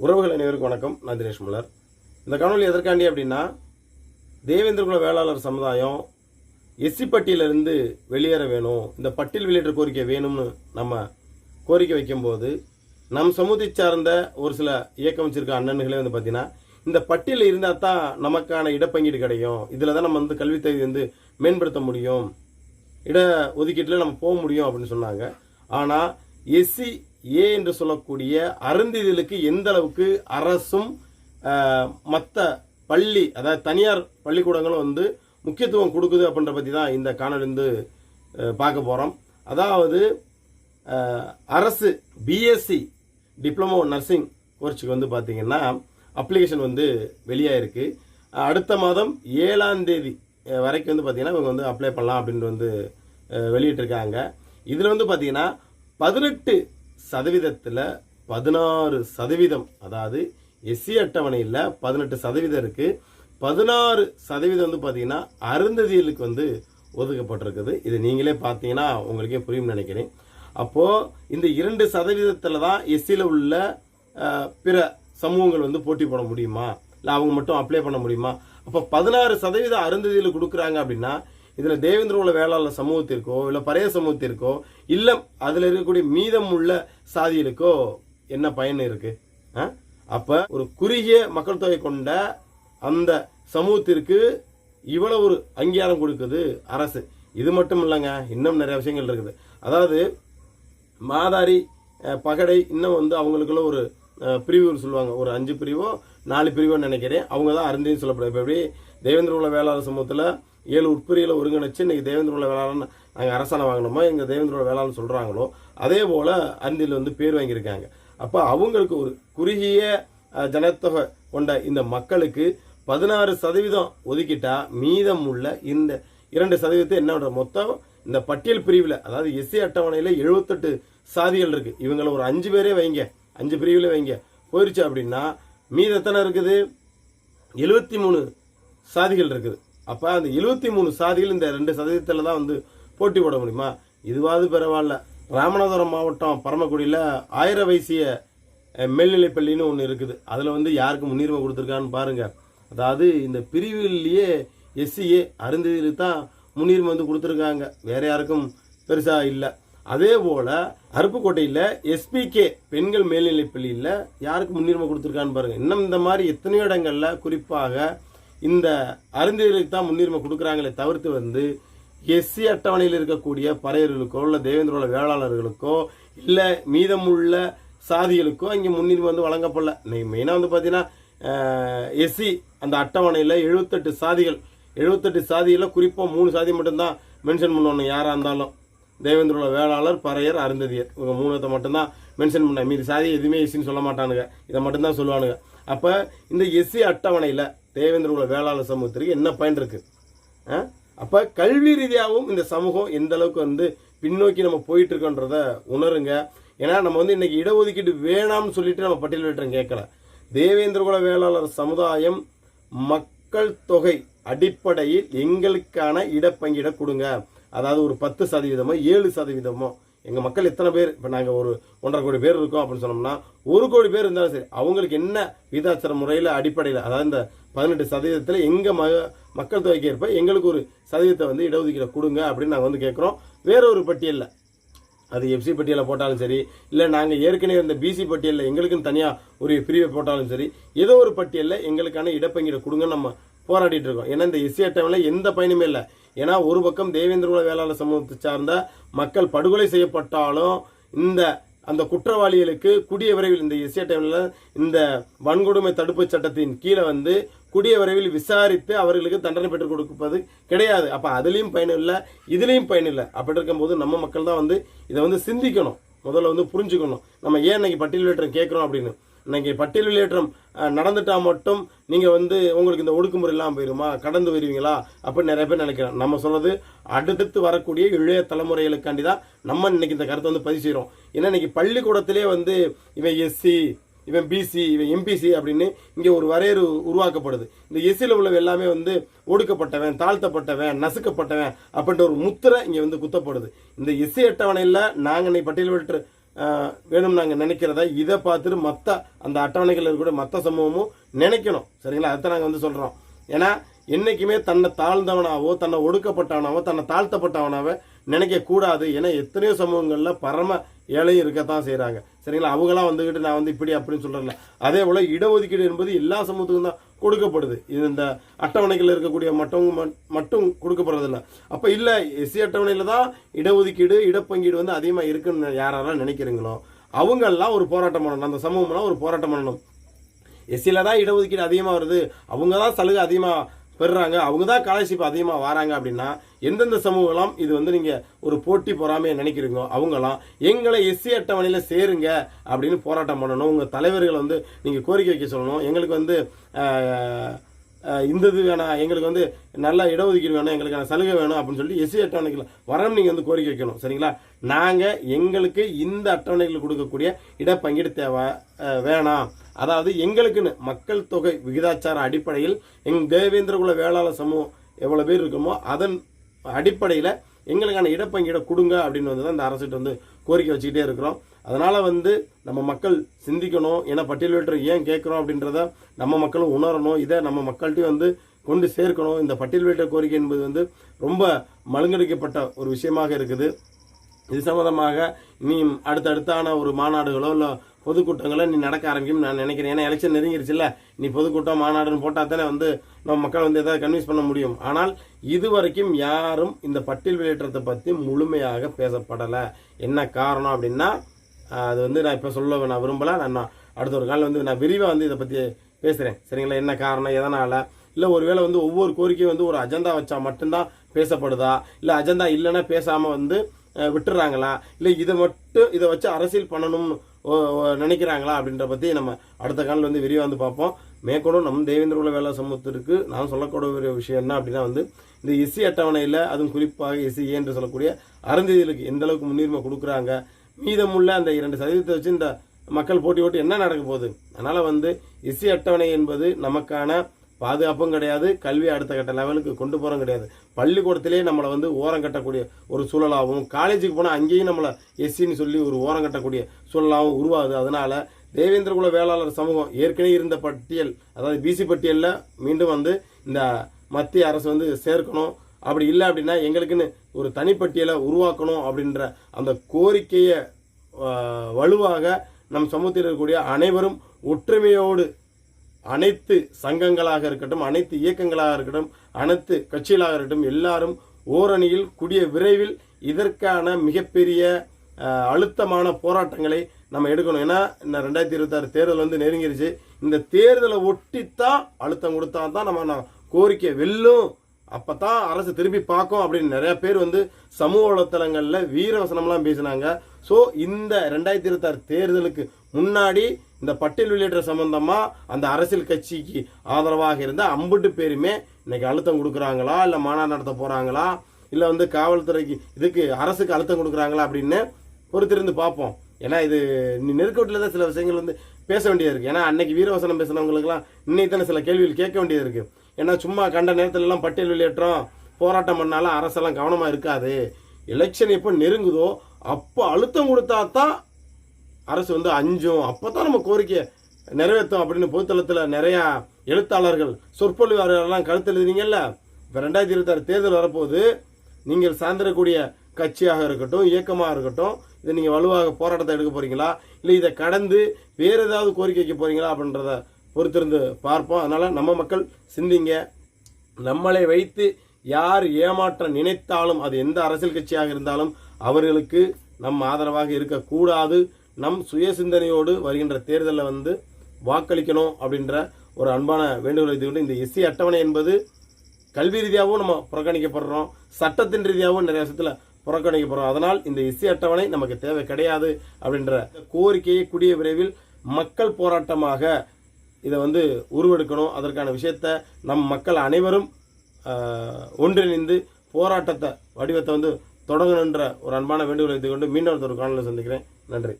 உறவுகள் அனைவருக்கும் வணக்கம். நான் தினேஷ் முல்லர். இந்த காணொலி எதற்காண்டி அப்படின்னா தேவேந்திரகுல வேளாளர் சமுதாயம் எஸ்சி பட்டியலிருந்து வெளியேற வேணும் இந்த பட்டியல் வெளியேற்ற கோரிக்கை வேணும்னு நம்ம கோரிக்கை வைக்கும்போது நம் சமூகத்தை சார்ந்த ஒரு சில இயக்கம் வச்சிருக்க அண்ணன்களே வந்து பார்த்தீங்கன்னா இந்த பட்டியலில் இருந்தால் தான் நமக்கான இடப்பங்கீடு கிடைக்கும். இதில் தான் நம்ம வந்து கல்வித் தகுதி வந்து மேம்படுத்த முடியும். இட ஒதுக்கீட்டில் நம்ம போக முடியும் அப்படின்னு சொன்னாங்க. ஆனால் எஸ்சி ஏ என்று சொல்லக்கூடிய அருந்திதலுக்கு எந்த அளவுக்கு அரசும் மற்ற பள்ளி அதாவது தனியார் பள்ளிக்கூடங்களும் வந்து முக்கியத்துவம் கொடுக்குது அப்படின்ற பற்றி தான் இந்த காணொலி வந்து பார்க்க போகிறோம் அதாவது அரசு பிஎஸ்சி டிப்ளமோ நர்சிங் கோர்ஸுக்கு வந்து பார்த்திங்கன்னா அப்ளிகேஷன் வந்து வெளியாயிருக்கு. அடுத்த மாதம் ஏழாம் தேதி வரைக்கும் வந்து பார்த்திங்கன்னா இவங்க வந்து அப்ளை பண்ணலாம் அப்படின்ட்டு வந்து வெளியிட்டிருக்காங்க. இதில் வந்து பார்த்திங்கன்னா பதினெட்டு சதவீதத்தில் பதினாறு சதவீதம் அதாவது எஸ்சி அட்டவணையில் பதினெட்டு சதவீதம் இருக்குது பதினாறு சதவீதம் வந்து பார்த்தீங்கன்னா அருந்ததியலுக்கு வந்து ஒதுக்கப்பட்டிருக்குது. இது நீங்களே பார்த்தீங்கன்னா உங்களுக்கே புரியும் நினைக்கிறேன். அப்போது இந்த இரண்டு சதவீதத்தில் தான் எஸ்சியில் உள்ள பிற சமூகங்கள் வந்து போட்டி போட முடியுமா? இல்லை அவங்க மட்டும் அப்ளை பண்ண முடியுமா? அப்போ பதினாறு சதவீதம் அருந்ததியில் கொடுக்குறாங்க அப்படின்னா இதில் தேவேந்திர உள்ள வேளாளர் சமூகத்திற்கோ இல்லை பழைய சமூகத்திற்கோ இல்லை அதில் இருக்கக்கூடிய மீதம் உள்ள சாதிகளுக்கோ என்ன பயன் இருக்குது ஆ? அப்போ ஒரு குறுகிய மக்கள் தொகை கொண்ட அந்த சமூகத்திற்கு இவ்வளோ ஒரு அங்கீகாரம் கொடுக்குது அரசு. இது மட்டும் இல்லைங்க இன்னும் நிறைய விஷயங்கள் இருக்குது. அதாவது மாதாரி பகடை இன்னும் வந்து அவங்களுக்குள்ள ஒரு பிரிவுன்னு பிரிவு சொல்லுவாங்க. ஒரு அஞ்சு பிரிவோ நாலு பிரிவோ நினைக்கிறேன். அவங்க தான் அருந்தின்னு சொல்லப்படுது இப்போ எப்படி தேவேந்திர உள்ள வேளாளர் சமூகத்தில் ஏழு உட்பிரியில் ஒருங்கிணைச்சு இன்றைக்கி தேவேந்திரோட வேளாண் நாங்கள் அரசாணை வாங்கினோமோ எங்கள் தேவேந்திரோட வேளாண் சொல்கிறாங்களோ அதே போல் அந்தியில் வந்து பேர் வாங்கியிருக்காங்க. அப்போ அவங்களுக்கு ஒரு குறுகிய ஜனத்தொகை கொண்ட இந்த மக்களுக்கு பதினாறு சதவீதம் ஒதுக்கிட்டா மீதம் உள்ள இந்த இரண்டு சதவீதத்தை என்ன மொத்தம் இந்த பட்டியல் பிரிவில் அதாவது எஸ்சி அட்டவணையில் எழுபத்தெட்டு சாதிகள் இருக்குது இவங்களை ஒரு அஞ்சு பேரே வைங்க. அஞ்சு பிரிவில் வைங்க. போயிருச்சு அப்படின்னா மீதத்தனை இருக்குது? எழுபத்தி மூணு சாதிகள் இருக்குது. அப்போ அந்த எழுபத்தி மூணு சாதிகள் இந்த ரெண்டு சதவீதத்தில் தான் வந்து போட்டி போட முடியுமா? இதுவாவது பரவாயில்ல. ராமநாதபுரம் மாவட்டம் பரமக்குடியில் ஆயிர வைசிய மேல்நிலைப்பள்ளின்னு ஒன்று இருக்குது. அதில் வந்து யாருக்கு முன்னுரிமை கொடுத்துருக்கான்னு பாருங்கள் அதாவது இந்த பிரிவுலேயே எஸ்சிஏ அருந்ததியில் தான் முன்னுரிமை வந்து கொடுத்துருக்காங்க. வேறு யாருக்கும் பெருசாக இல்லை. அதே போல் அருப்புக்கோட்டையில் எஸ்பிகே பெண்கள் மேல்நிலைப்பள்ளியில் யாருக்கு முன்னுரிமை கொடுத்துருக்கான்னு பாருங்கள் இன்னும் இந்த மாதிரி எத்தனையோ இடங்களில் குறிப்பாக இந்த அருந்ததிகளுக்கு தான் முன்னுரிமை கொடுக்குறாங்களே தவிர்த்து வந்து எஸ்சி அட்டவணையில் இருக்கக்கூடிய பறையர்களுக்கோ இல்லை தேவேந்திரோட வேளாளர்களுக்கோ இல்லை மீதமுள்ள சாதிகளுக்கோ இங்கே முன்னுரிமை வந்து வழங்கப்படல. மெயினாக வந்து பார்த்தீங்கன்னா எஸ்சி அந்த அட்டவணையில் எழுபத்தெட்டு சாதிகள் எழுபத்தெட்டு சாதிகளில் குறிப்பாக மூணு சாதி மட்டும்தான் மென்ஷன் பண்ணணும் யாராக இருந்தாலும். தேவேந்திரோட வேளாளர் பறையர் அருந்ததியர். இவங்க மூணத்தை மட்டும்தான் மென்ஷன் பண்ண மீதி சாதி எதுவுமே எஸ்சின்னு சொல்ல மாட்டானுங்க. இதை மட்டும்தான் சொல்லுவானுங்க. அப்போ இந்த எஸ்சி அட்டவணையில் தேவேந்திரகுல வேளாளர் சமூகத்திற்கு என்ன பயன் இருக்குது ஆ? கல்வி ரீதியாகவும் இந்த சமூகம் எந்த அளவுக்கு வந்து பின்னோக்கி நம்ம போயிட்டு இருக்கோன்றத உணருங்க. ஏன்னா நம்ம வந்து இன்னைக்கு இடஒதுக்கீடு வேணாம்னு சொல்லிட்டு நம்ம பட்டியல் வெட்டுறோம் கேட்கல. தேவேந்திரகுல வேளாளர் சமுதாயம் மக்கள் தொகை அடிப்படையில் எங்களுக்கான இடப்பங்கிட கொடுங்க. அதாவது ஒரு பத்து சதவீதமோ ஏழு சதவீதமோ எங்கள் மக்கள் எத்தனை பேர் இப்போ நாங்கள் ஒரு ஒன்றரை கோடி பேர் இருக்கோம் அப்படின்னு சொன்னோம்னா ஒரு கோடி பேர் இருந்தாலும் சரி அவங்களுக்கு என்ன விகிதாச்சார முறையில் அடிப்படையில் அதாவது இந்த பதினெட்டு சதவீதத்தில் எங்கள் ம மக்கள் தொகைக்கு ஏற்ப எங்களுக்கு ஒரு சதவீதத்தை வந்து இடஒதுக்கீடு கொடுங்க அப்படின்னு நாங்கள் வந்து கேட்குறோம் வேற ஒரு பட்டியலில் அது எஃப்சி பட்டியலில் போட்டாலும் சரி இல்லை நாங்கள் ஏற்கனவே இருந்த பிசி பட்டியலில் எங்களுக்குன்னு தனியாக ஒரு பிரிவை போட்டாலும் சரி ஏதோ ஒரு பட்டியலில் எங்களுக்கான இடப்பங்கீடு கொடுங்க நம்ம போராடிட்டு இருக்கோம். ஏன்னா இந்த எஸ்சி அட்டவணையில் எந்த பயனுமே இல்லை. ஏன்னா ஒரு பக்கம் தேவேந்திரகுல வேளாளர் சமூகத்தை சார்ந்த மக்கள் படுகொலை செய்யப்பட்டாலும் இந்த அந்த குற்றவாளிகளுக்கு கூடிய விரைவில் இந்த எஸ்சி இந்த வன்கொடுமை தடுப்பு சட்டத்தின் கீழே வந்து கூடிய விரைவில் விசாரித்து அவர்களுக்கு தண்டனை பெற்றுக் கொடுப்பது கிடையாது. அப்போ அதுலேயும் பயனில்லை இதுலேயும் பயனில்லை அப்படி இருக்கும்போது நம்ம மக்கள் தான் வந்து இதை வந்து சிந்திக்கணும். முதல்ல வந்து புரிஞ்சுக்கணும். நம்ம ஏன் இன்னைக்கு பட்டியல் வெளியேற்றம் கேட்குறோம் அப்படின்னு. இன்னைக்கு பட்டியல் வெளியேற்றம் அஹ், நடந்துட்டா மட்டும் நீங்க வந்து உங்களுக்கு இந்த ஒடுக்குமுறை எல்லாம் போயிருமா? கடந்து வருவீங்களா அப்படின்னு நிறைய பேர் நினைக்கிறேன் நம்ம சொல்றது அடுத்தடுத்து வரக்கூடிய இளைய தலைமுறைகளுக்காண்டி தான் நம்ம இன்னைக்கு இந்த கருத்தை வந்து பதிவு செய்கிறோம் ஏன்னா இன்னைக்கு பள்ளிக்கூடத்திலே வந்து இவன் எஸ்சி இவன் பிசி இவன் எம்பிசி அப்படின்னு இங்கே ஒரு வரையறு உருவாக்கப்படுது. இந்த எஸ்சியில் உள்ளவ எல்லாமே வந்து ஒடுக்கப்பட்டவன் தாழ்த்தப்பட்டவன் நசுக்கப்பட்டவன் அப்படின்ற ஒரு முத்திரை இங்கே வந்து குத்தப்படுது. இந்த எஸ்சி அட்டவணையில் நாங்கள் இன்னைக்கு பட்டியல் வேணும் வேணும்னு நாங்கள் நினைக்கிறத? இதை பார்த்துட்டு மற்ற அந்த அட்டவணைகள் இருக்கக்கூடிய மற்ற சமூகமும் நினைக்கணும். சரிங்களா? அதை நாங்கள் வந்து சொல்கிறோம் ஏன்னா என்றைக்குமே தன்னை தாழ்ந்தவனாவோ தன்னை ஒடுக்கப்பட்டவனாவோ தன்னை தாழ்த்தப்பட்டவனாவோ நினைக்க கூடாது. ஏன்னா எத்தனையோ சமூகங்களில் பரம ஏழையும் இருக்கத்தான் செய்கிறாங்க சரிங்களா? அவங்களாம் வந்துக்கிட்டு நான் வந்து இப்படி அப்படின்னு சொல்கிறேன் அதே போல் இடஒதுக்கீடு என்பது எல்லா சமூகத்துக்கும் தான் கொடுக்கப்படுது. இது இந்த அட்டவணைகள் இருக்கக்கூடிய மட்டும் மட்டும் கொடுக்கப்படுறதில்ல. அப்போ இல்லை எஸ்சி அட்டவணையில் தான் இடஒதுக்கீடு இடப்பங்கீடு வந்து அதிகமாக இருக்குன்னு யாரெல்லாம் நினைக்கிறீங்களோ அவங்கெல்லாம் ஒரு போராட்டம் பண்ணணும். அந்த சமூகம்லாம் ஒரு போராட்டம் பண்ணணும். எஸ்சியில் தான் இடஒதுக்கீடு அதிகமாக வருது. அவங்க தான் சலுகை அதிகமாக பெறுறாங்க அவங்க தான் ஸ்காலர்ஷிப் அதிகமாக வராங்க அப்படின்னா எந்தெந்த சமூகம்லாம் இது வந்து நீங்கள் ஒரு போட்டி பொறாமையை நினைக்கிறீங்க அவங்களாம் எங்களை எஸ்சி அட்டவணையில் சேருங்க அப்படின்னு போராட்டம் பண்ணணும். உங்கள் தலைவர்களை வந்து நீங்கள் கோரிக்கை வைக்க சொல்லணும். எங்களுக்கு வந்து இந்த இது வேணாம். எங்களுக்கு வந்து நல்ல இடஒதுக்கீடு வேணும். எங்களுக்கான சலுகை வேணும் அப்படின்னு சொல்லி எஸ்சி அட்டவணைகள் வரணும் நீங்கள் வந்து கோரிக்கை வைக்கணும். சரிங்களா? நாங்கள் எங்களுக்கு இந்த அட்டவணைகள் கொடுக்கக்கூடிய இடப்பங்கீடு தேவை வேணாம். அதாவது எங்களுக்குன்னு மக்கள் தொகை விகிதாச்சார அடிப்படையில் எங் தேவேந்திரகுல வேளாளர் சமூகம் எவ்வளோ பேர் இருக்குமோ அதன் அடிப்படையில் எங்களுக்கான இடப்பங்கீடை கொடுங்க அப்படின்னு வந்து தான் இந்த அரசுகிட்ட வந்து கோரிக்கை வச்சுக்கிட்டே இருக்கிறோம். அதனால் வந்து நம்ம மக்கள் சிந்திக்கணும் ஏன்னா பட்டியல் ஏன் கேட்குறோம் அப்படின்றத நம்ம மக்களும் உணரணும். இதை நம்ம மக்கள்கிட்டையும் வந்து கொண்டு சேர்க்கணும். இந்த பட்டியல் கோரிக்கை என்பது வந்து ரொம்ப மழுங்கடிக்கப்பட்ட ஒரு விஷயமாக இருக்குது. இது சம்மந்தமாக இனி அடுத்தடுத்தான ஒரு மாநாடுகளோ இல்லை பொதுக்கூட்டங்களை நீ நடக்க ஆரம்பிக்கும் நான் நினைக்கிறேன். ஏன்னா எலெக்ஷன் நெருங்கிருச்சுல்ல. நீ பொதுக்கூட்டம் மாநாடுன்னு போட்டால் தானே வந்து நம்ம மக்கள் வந்து எதாவது கன்வின்ஸ் பண்ண முடியும். ஆனால் இதுவரைக்கும் யாரும் இந்த பட்டியல் வெளியேற்றத்தை பற்றி முழுமையாக பேசப்படலை. என்ன காரணம் அப்படின்னா அது வந்து நான் இப்போ சொல்ல நான் விரும்பலை. நான் அடுத்த ஒரு காலம் வந்து நான் விரிவாக வந்து இதை பற்றி பேசுகிறேன் சரிங்களா? என்ன காரணம் எதனால்? இல்லை ஒருவேளை வந்து ஒவ்வொரு கோரிக்கையும் வந்து ஒரு அஜெண்டா வச்சா மட்டும்தான் பேசப்படுதா? இல்லை அஜெண்டா இல்லைன்னா பேசாமல் வந்து விட்டுறாங்களா? இல்லை இதை மட்டும் இதை வச்சு அரசியல் பண்ணணும்னு நினைக்கிறாங்களா அப்படின்ற பற்றி நம்ம அடுத்த காலில் வந்து விரிவாக வந்து பார்ப்போம். மேற்கொண்டும் நம்ம தேவேந்திர குல வேலை சமூகத்திற்கு நான் சொல்லக்கூடிய ஒரு விஷயம் என்ன அப்படின்னா வந்து இந்த எஸ்சி அட்டவணையில் அதுவும் குறிப்பாக எஸ்சி என்று சொல்லக்கூடிய அருந்ததிகளுக்கு எந்த அளவுக்கு முன்னுரிமை கொடுக்குறாங்க மீதமுள்ள அந்த இரண்டு சதவீதத்தை வச்சு இந்த மக்கள் போட்டி போட்டு என்ன நடக்க போகுது? அதனால் வந்து எஸ்சி அட்டவணை என்பது நமக்கான பாதுகாப்பும் கிடையாது கல்வி அடுத்த கட்ட லெவலுக்கு கொண்டு போகிறோம் கிடையாது. பள்ளிக்கூடத்திலே நம்மளை வந்து ஓரம் கட்டக்கூடிய ஒரு சூழலாகவும் காலேஜுக்கு போனால் அங்கேயும் நம்மளை எஸ்சின்னு சொல்லி ஒரு ஓரம் கட்டக்கூடிய சூழலாகவும் உருவாகுது. அதனால தேவேந்திரகுல வேளாளர் சமூகம் ஏற்கனவே இருந்த பட்டியல் அதாவது பிசி பட்டியலில் மீண்டும் வந்து இந்த மத்திய அரசு வந்து சேர்க்கணும். அப்படி இல்லை அப்படின்னா எங்களுக்குன்னு ஒரு தனிப்பட்டியலை உருவாக்கணும் அப்படின்ற அந்த கோரிக்கையை வலுவாக நம் சமூகத்தில் இருக்கக்கூடிய அனைவரும் ஒற்றுமையோடு அனைத்து சங்கங்களாக இருக்கட்டும் அனைத்து இயக்கங்களாக இருக்கட்டும் அனைத்து கட்சிகளாக இருக்கட்டும் எல்லாரும் ஓரணியில் கூடிய விரைவில் இதற்கான மிகப்பெரிய அழுத்தமான போராட்டங்களை நம்ம எடுக்கணும். ஏன்னா இந்த ரெண்டாயிரத்தி இருபத்தாறு தேர்தல் வந்து நெருங்கிருச்சு. இந்த தேர்தலை ஒட்டித்தான் அழுத்தம் கொடுத்தா தான் நம்ம கோரிக்கை வெல்லும். அப்போ தான் அரசு திரும்பி பார்க்கும் அப்படின்னு நிறைய பேர் வந்து சமூக வலைத்தளங்களில் வீரவசனம்லாம் பேசினாங்க. ஸோ இந்த ரெண்டாயிரத்தி இருபத்தாறு தேர்தலுக்கு முன்னாடி இந்த பட்டியல் வெளியேற்ற சம்பந்தமா அந்த அரசியல் கட்சிக்கு ஆதரவாக இருந்த அம்பட்டு பேருமே இன்னைக்கு அழுத்தம் கொடுக்குறாங்களா? இல்லை மாநாடு நடத்த போறாங்களா? இல்லை வந்து காவல்துறைக்கு இதுக்கு அரசுக்கு அழுத்தம் கொடுக்குறாங்களா அப்படின்னு பொறுத்திருந்து பார்ப்போம். ஏன்னா இது நெருக்கட்டில் தான் சில விஷயங்கள் வந்து பேச வேண்டியது இருக்குது ஏன்னா அன்னைக்கு வீரவசனம் பேசினவங்களுக்குலாம் இன்னைக்கு தானே சில கேள்விகள் கேட்க வேண்டியது இருக்குது ஏன்னா சும்மா கண்ட நேரத்துலலாம் பட்டியல் வெளியேற்றம் போராட்டம் பண்ணாலும் அரசெல்லாம் கவனமாக இருக்காது. எலெக்ஷன் எப்போ நெருங்குதோ அப்போ அழுத்தம் கொடுத்தா தான் அரசு வந்து அஞ்சும் அப்போ தான் நம்ம கோரிக்கையை நிறைவேற்றும் அப்படின்னு பொதுத்தளத்தில் நிறையா எழுத்தாளர்கள் சொற்பொழிவாளர்கள்லாம் கருத்து எழுதினீங்கல்ல? இப்போ ரெண்டாயிரத்தி இருபத்தாறு தேர்தல் வரப்போது நீங்கள் சார்ந்திடக்கூடிய கட்சியாக இருக்கட்டும் இயக்கமாக இருக்கட்டும் இதை நீங்கள் வலுவாக போராட்டத்தை எடுக்க போகிறீங்களா இல்லை இதை கடந்து வேற ஏதாவது கோரிக்கை வைக்க போகிறீங்களா அப்படின்றத பொறுத்திருந்து பார்ப்போம். அதனால் நம்ம மக்கள் சிந்திங்க. நம்மளை வைத்து யார் ஏமாற்ற நினைத்தாலும் அது எந்த அரசியல் கட்சியாக இருந்தாலும் அவர்களுக்கு நம் ஆதரவாக இருக்கக்கூடாது. நம் சுய சிந்தனையோடு வருகின்ற தேர்தலில் வந்து வாக்களிக்கணும் அப்படின்ற ஒரு அன்பான வேண்டுகோளை கொண்டு இந்த எஸ்சி அட்டவணை என்பது கல்வி ரீதியாகவும் நம்ம புறக்கணிக்கப்படுறோம் சட்டத்தின் ரீதியாகவும் நிறைய விஷயத்தில் புறக்கணிக்கப்படுறோம். அதனால் இந்த எஸ்சி அட்டவணை நமக்கு தேவை கிடையாது அப்படின்ற கோரிக்கையை கூடிய விரைவில் மக்கள் போராட்டமாக இதை வந்து உருவெடுக்கணும். அதற்கான விஷயத்த நம் மக்கள் அனைவரும் ஒன்றிணைந்து போராட்டத்தை வடிவத்தை வந்து தொடங்கணுன்ற ஒரு அன்பான வேண்டுகோளை கொண்டு மீண்டும் ஒரு காணொலி சந்திக்கிறேன். நன்றி.